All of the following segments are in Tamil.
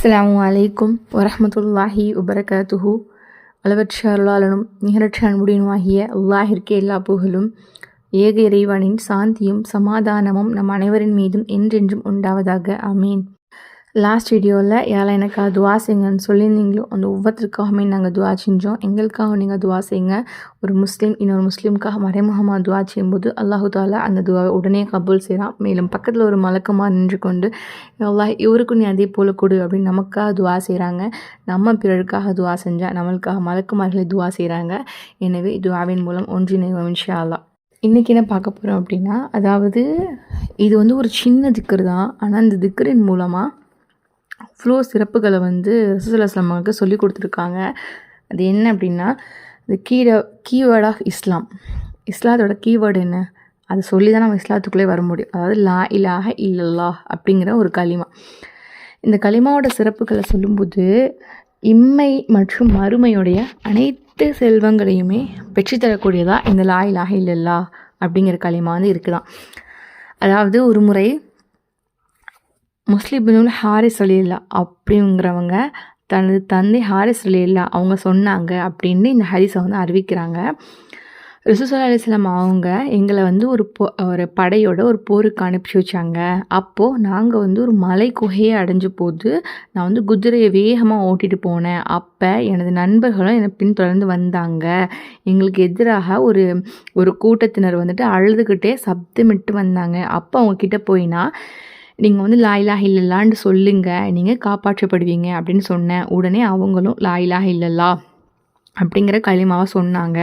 அஸ்ஸலாமு அலைக்கும் வரமத்துல்லாஹி வபரகாத்துஹு. அளவற்ற அருளாளனும் நிகரற்ற அன்புடையனுமாகிய அல்லாஹிற்கு எல்லா புகழும் ஏக இறைவனின் சாந்தியும் சமாதானமும் நம் அனைவரின் மீதும் என்றென்றும் உண்டாவதாக. அமீன் லாஸ்ட் வீடியோவில் யாரெல்லாம் எனக்காக துவா செய்யுங்கன்னு சொல்லியிருந்தீங்களோ அந்த ஒவ்வொருத்தருக்காகவுமே நாங்கள் துவா செஞ்சோம். எங்களுக்காக நீங்கள் துவா செய்யுங்க. ஒரு முஸ்லீம் இன்னொரு முஸ்லீமுக்காக மறைமுகமாக துவா செய்யும்போது அல்லாஹு தாலா அந்த துவாவை உடனே கபூல் செய்கிறான் மேலும் பக்கத்தில் ஒரு மலக்கமாக நின்று கொண்டு அல்லாஹ் இவருக்கும் நீ அதே போல் கொடு அப்படின்னு நமக்காக துவா செய்கிறாங்க நம்ம பிறருக்காக துவா செஞ்சால் நம்மளுக்காக மலக்குமார்களை துவா செய்கிறாங்க எனவே துவாவின் மூலம் ஒன்றிணைவோம் இன்ஷா அல்லாஹ் இன்றைக்கி என்ன பார்க்க போகிறோம் அப்படின்னா அதாவது இது வந்து ஒரு சின்ன திக்கர் தான். ஆனால் அந்த திக்கரின் மூலமாக அவ்வளோ சிறப்புகளை வந்து ரசூலுல்லாஹி சொல்லி கொடுத்துருக்காங்க. அது என்ன அப்படின்னா இந்த கீட கீவேர்ட் ஆஃப் இஸ்லாம் இஸ்லாத்தோட கீவேர்டு என்ன? அதை சொல்லி தான் நம்ம இஸ்லாத்துக்குள்ளே வர முடியும். அதாவது லா இலாஹ இல்லல்லா அப்படிங்கிற ஒரு களிமா. இந்த களிமாவோட சிறப்புகளை சொல்லும்போது இம்மை மற்றும் மறுமையுடைய அனைத்து செல்வங்களையுமே பெற்றுத்தரக்கூடியதாக இந்த லா இலாஹ இல்லல்லா அப்படிங்கிற களிமா வந்து இருக்குதான். அதாவது ஒரு முறை முஸ்லிபினுல் ஹாரிஸ் அலில்லா அப்படிங்கிறவங்க தனது தந்தை ஹாரிஸ் அலில்லா அவங்க சொன்னாங்க அப்படின்னு இந்த ஹரிஸை வந்து அறிவிக்கிறாங்க. ரிசுசல்லா அலிஸ்லாம் அவங்க எங்களை வந்து ஒரு போ ஒரு படையோட ஒரு போருக்கு அனுப்பிச்சி வச்சாங்க. அப்போது நாங்கள் வந்து ஒரு மலை குகையை அடைஞ்ச போது நான் வந்து குதிரையை வேகமாக ஓட்டிகிட்டு போனேன். அப்போ எனது நண்பர்களும் என்னை பின்தொடர்ந்து வந்தாங்க. எங்களுக்கு எதிராக ஒரு ஒரு கூட்டத்தினர் வந்துட்டு அழுதுகிட்டே சப்தமிட்டு வந்தாங்க. அப்போ அவங்கக்கிட்ட போயினா நீங்கள் வந்து லாயிலா இல்லல்லான்னு சொல்லுங்கள் நீங்கள் காப்பாற்றப்படுவீங்க அப்படின்னு சொன்னேன் உடனே அவங்களும் லாயிலா இல்லல்லா அப்படிங்கிற களிமாவை சொன்னாங்க.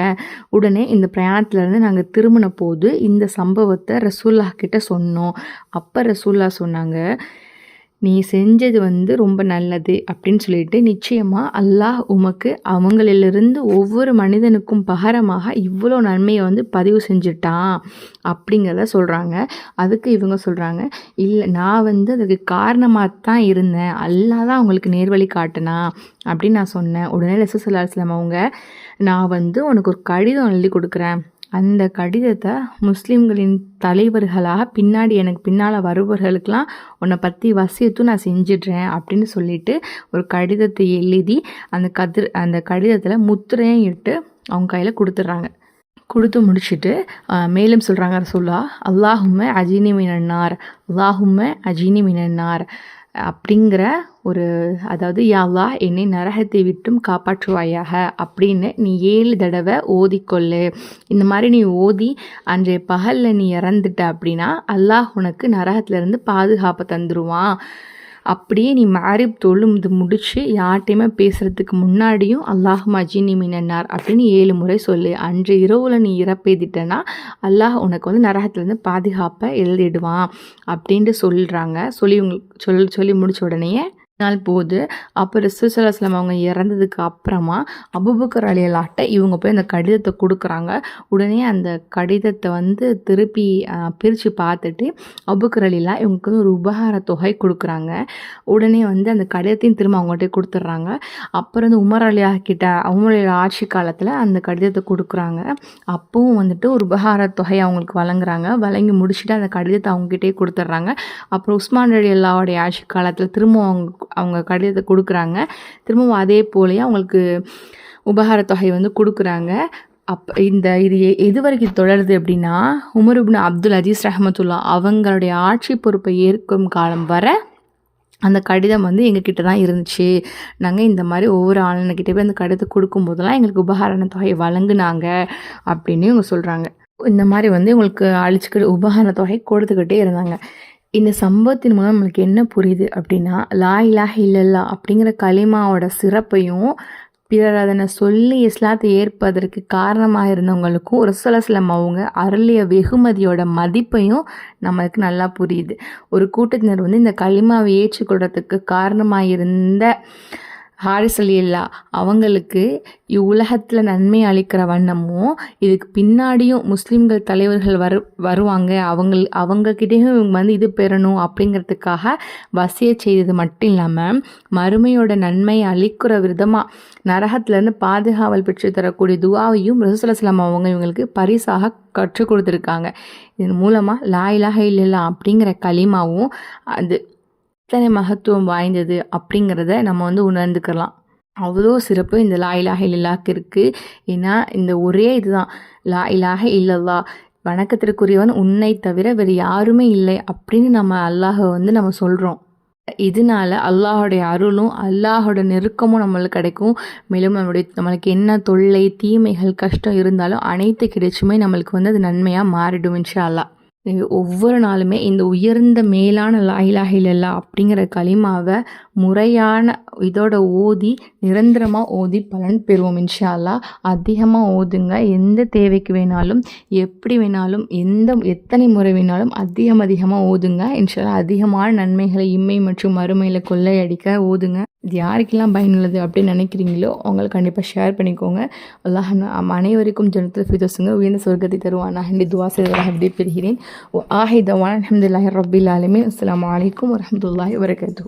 உடனே இந்த பிரயாணத்துலேருந்து நாங்கள் திரும்பின போது இந்த சம்பவத்தை ரசூல்லா கிட்ட சொன்னோம். அப்போ ரசூல்லா சொன்னாங்க நீ செஞ்சது வந்து ரொம்ப நல்லது அப்படின்னு சொல்லிட்டு நிச்சயமாக அல்லாஹ் உமக்கு அவங்களிலிருந்து ஒவ்வொரு மனிதனுக்கும் பகரமாக இவ்வளோ நன்மையை வந்து பதிவு செஞ்சுட்டான் அப்படிங்கிறத சொல்கிறாங்க அதுக்கு இவங்க சொல்கிறாங்க இல்லை நான் வந்து அதுக்கு காரணமாக தான் இருந்தேன். அல்லா தான் அவங்களுக்கு நேர்வழி காட்டினா அப்படின்னு நான் சொன்னேன். உடனே லெசசல்லாஸ்லாம் அவங்க நான் வந்து உனக்கு ஒரு கடிதம் எழுதி கொடுக்குறேன். அந்த கடிதத்தை முஸ்லீம்களின் தலைவர்களாக பின்னாடி எனக்கு பின்னால் வருபவர்களுக்கெல்லாம் உன்னை பற்றி வசியத்தும் நான் செஞ்சிடுறேன் அப்படின்னு சொல்லிட்டு ஒரு கடிதத்தை எழுதி அந்த கதிர் அந்த கடிதத்தில் முத்திரையும் இட்டு அவங்க கையில் கொடுத்துட்றாங்க. கொடுத்து முடிச்சுட்டு மேலும் சொல்கிறாங்க சொல்லா அல்லாஹும்ம அஜினி மினன்னார் அல்லாஹும்ம அஜினி மினன்னார் அப்படிங்கிற ஒரு அதாவது யாவா என்னை நரகத்தை விட்டும் காப்பாற்றுவாயாக அப்படின்னு நீ ஏழு தடவை ஓதிக்கொள்ளு. இந்த மாதிரி நீ ஓதி அன்றைய பகலில் நீ இறந்துட்ட அப்படின்னா அல்லாஹ் உனக்கு நரகத்துலேருந்து பாதுகாப்பை தந்துடுவான் அப்படியே நீ மேரிப் இது முடித்து யார்கிட்டையுமே பேசுகிறதுக்கு முன்னாடியும் அல்லாஹ் மஜினி மினன்னார் அப்படின்னு ஏழு முறை சொல்லு. அன்று இரவில் நீ இறப்பெய்திட்டனா அல்லாஹ் உனக்கு வந்து நரகத்துலேருந்து பாதுகாப்பை எழுதிடுவான் அப்படின்ட்டு சொல்கிறாங்க சொல்லி உங்களுக்கு சொல் சொல்லி முடித்த உடனே நாள் போகுது. அப்போ ரிசுசலாஸ்லாம் அவங்க இறந்ததுக்கு அப்புறமா அபுபக்கர் அலியலாட்ட இவங்க போய் அந்த கடிதத்தை கொடுக்குறாங்க. உடனே அந்த கடிதத்தை வந்து திருப்பி பிரித்து பார்த்துட்டு அபுபக்கர் அலிலா இவங்களுக்கு வந்து ஒரு உபகார தொகை கொடுக்குறாங்க. உடனே வந்து அந்த கடிதத்தையும் திரும்ப அவங்கள்ட்ட கொடுத்துட்றாங்க. அப்புறம் வந்து உமர் அலியா கிட்ட அவங்களுடைய ஆட்சி காலத்தில் அந்த கடிதத்தை கொடுக்குறாங்க. அப்பவும் வந்துட்டு ஒரு உபகார தொகை அவங்களுக்கு வழங்குறாங்க. வழங்கி முடிச்சுட்டு அந்த கடிதத்தை அவங்ககிட்டே கொடுத்துட்றாங்க. அப்புறம் உஸ்மான் அலி அல்லாவுடைய ஆட்சி காலத்தில் திரும்ப அவங்க அவங்க கடிதத்தை கொடுக்குறாங்க. திரும்பவும் அதே போலேயே அவங்களுக்கு உபகார தொகை வந்து கொடுக்குறாங்க. அப் இந்த இது எது வரைக்கும் தொடருது அப்படின்னா உமருபின் அப்துல் அஜீஸ் ரஹமத்துல்லா அவங்களுடைய ஆட்சி பொறுப்பை ஏற்கும் காலம் வர அந்த கடிதம் வந்து எங்ககிட்ட தான் இருந்துச்சு. நாங்கள் இந்த மாதிரி ஒவ்வொரு ஆளுநர்கிட்ட போய் அந்த கடிதத்தை கொடுக்கும்போதெல்லாம் எங்களுக்கு உபகாரண தொகை வழங்குனாங்க அப்படின்னு இவங்க சொல்கிறாங்க இந்த மாதிரி வந்து இவங்களுக்கு அழிச்சுக்கிட்டு உபகரண தொகை கொடுத்துக்கிட்டே இருந்தாங்க. இந்த சம்பவத்தின் மூலம் நம்மளுக்கு என்ன புரியுது அப்படின்னா லா இலாஹ இல்லல்லா அப்படிங்கிற களிமாவோட சிறப்பையும் பிறர் அதனை சொல்லி இஸ்லாத்தை ஏற்பதற்கு காரணமாக இருந்தவங்களுக்கும் ஒரு சில சில அவங்க அருளிய வெகுமதியோட மதிப்பையும் நம்மளுக்கு நல்லா புரியுது. ஒரு கூட்டத்தினர் வந்து இந்த களிமாவை ஏற்றுக்கொள்றதுக்கு காரணமாக இருந்த ஹாரிஸ் அலி அவங்களுக்கு இவ்வுலகத்தில் நன்மை அளிக்கிற வண்ணமும் இதுக்கு பின்னாடியும் முஸ்லீம்கள் தலைவர்கள் வரு வருவாங்க. அவங்க அவங்கக்கிட்டேயும் இவங்க வந்து இது பெறணும் அப்படிங்கிறதுக்காக வசிய செய்தது மட்டும் இல்லாமல் மறுமையோட நன்மை அளிக்கிற விதமாக நரகத்துலேருந்து பாதுகாவல் பெற்று தரக்கூடிய துவாவையும் ரசூசலாஸ்லாம் அவங்க இவங்களுக்கு பரிசாக கற்றுக் கொடுத்துருக்காங்க. இதன் மூலமாக லாயிலாக இல்லைல்லா அப்படிங்கிற களிமாவும் அது எத்தனை மகத்துவம் வாய்ந்தது அப்படிங்கிறத நம்ம வந்து உணர்ந்துக்கலாம். அவ்வளோ சிறப்பு இந்த லா இலாஹ இல்லல்லாக்கு இருக்குது ஏன்னா இந்த ஒரே இதுதான். லா இலாஹ இல்லல்லா வணக்கத்திற்குரியவன் உன்னை தவிர வேறு யாருமே இல்லை அப்படின்னு நம்ம அல்லாஹை வந்து நம்ம சொல்கிறோம் இதனால அல்லாஹோடைய அருளும் அல்லாஹோட நெருக்கமும் நம்மளுக்கு கிடைக்கும். மேலும் நம்மளுடைய நம்மளுக்கு என்ன தொல்லை தீமைகள் கஷ்டம் இருந்தாலும் அனைத்து கிடைச்சுமே நம்மளுக்கு வந்து அது நன்மையாக மாறிடும் இன்ஷா அல்லாஹ் ஒவ்வொரு நாளுமே இந்த உயர்ந்த மேலான லாயிலாக அப்படிங்கிற களிமாவை முறையான இதோட ஓதி நிரந்தரமாக ஓதி பலன் பெறுவோம் இன்ஷால்லா அதிகமாக ஓதுங்க. எந்த தேவைக்கு வேணாலும் எப்படி வேணாலும் எந்த எத்தனை முறை வேணாலும் அதிகம் அதிகமாக ஓதுங்க. இன்ஷால்லா அதிகமான நன்மைகளை இம்மை மற்றும் மறுமையில் கொள்ளையடிக்க ஓதுங்க. இது யாருக்கெல்லாம் பயனுள்ளது அப்படின்னு நினைக்கிறீங்களோ அவங்களை கண்டிப்பாக ஷேர் பண்ணிக்கோங்க. அல்லாஹ் அனைவருக்கும் ஜனத்தில் ஃபிதோசுங்க உயர்ந்த சொர்க்கத்தை தருவானா ஹண்டி துவா செய்வதாக அப்படி பெறுகிறேன். ஆஹிதவான் அஹமதுல்லாஹி ரபில் ஆலமின். அஸ்லாம் வலைக்கம் வரமத்துல்லாஹி வரகத்து